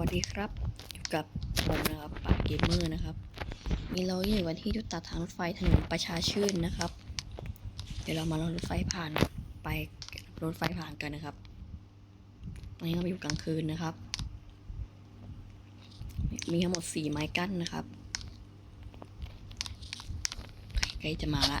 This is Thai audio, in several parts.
วัสดีครับ อยู่กับผมนะครับปาเกมเมอร์นะครับมีเราอยู่กันที่จุดตัดทางรถไฟถนนประชาชื่นนะครับ เดี๋ยวเรามารอรถไฟผ่านไปรถไฟผ่านกันนะครับ ตอนนี้เราอยู่กลางคืนนะครับ มีทั้งหมดสี่ไม้กั้นนะครับใกล้จะมาละ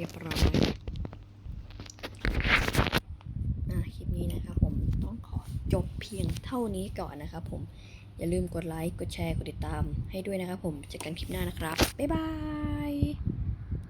รียบร้อยอคลิปนี้นะครับผมต้องขอจบเพียงเท่านี้ก่อนนะครับผม อย่าลืมกดไลค์ กดแชร์ กดติดตามให้ด้วยนะครับผมเจอกันคลิปหน้านะครับ บ๊ายบาย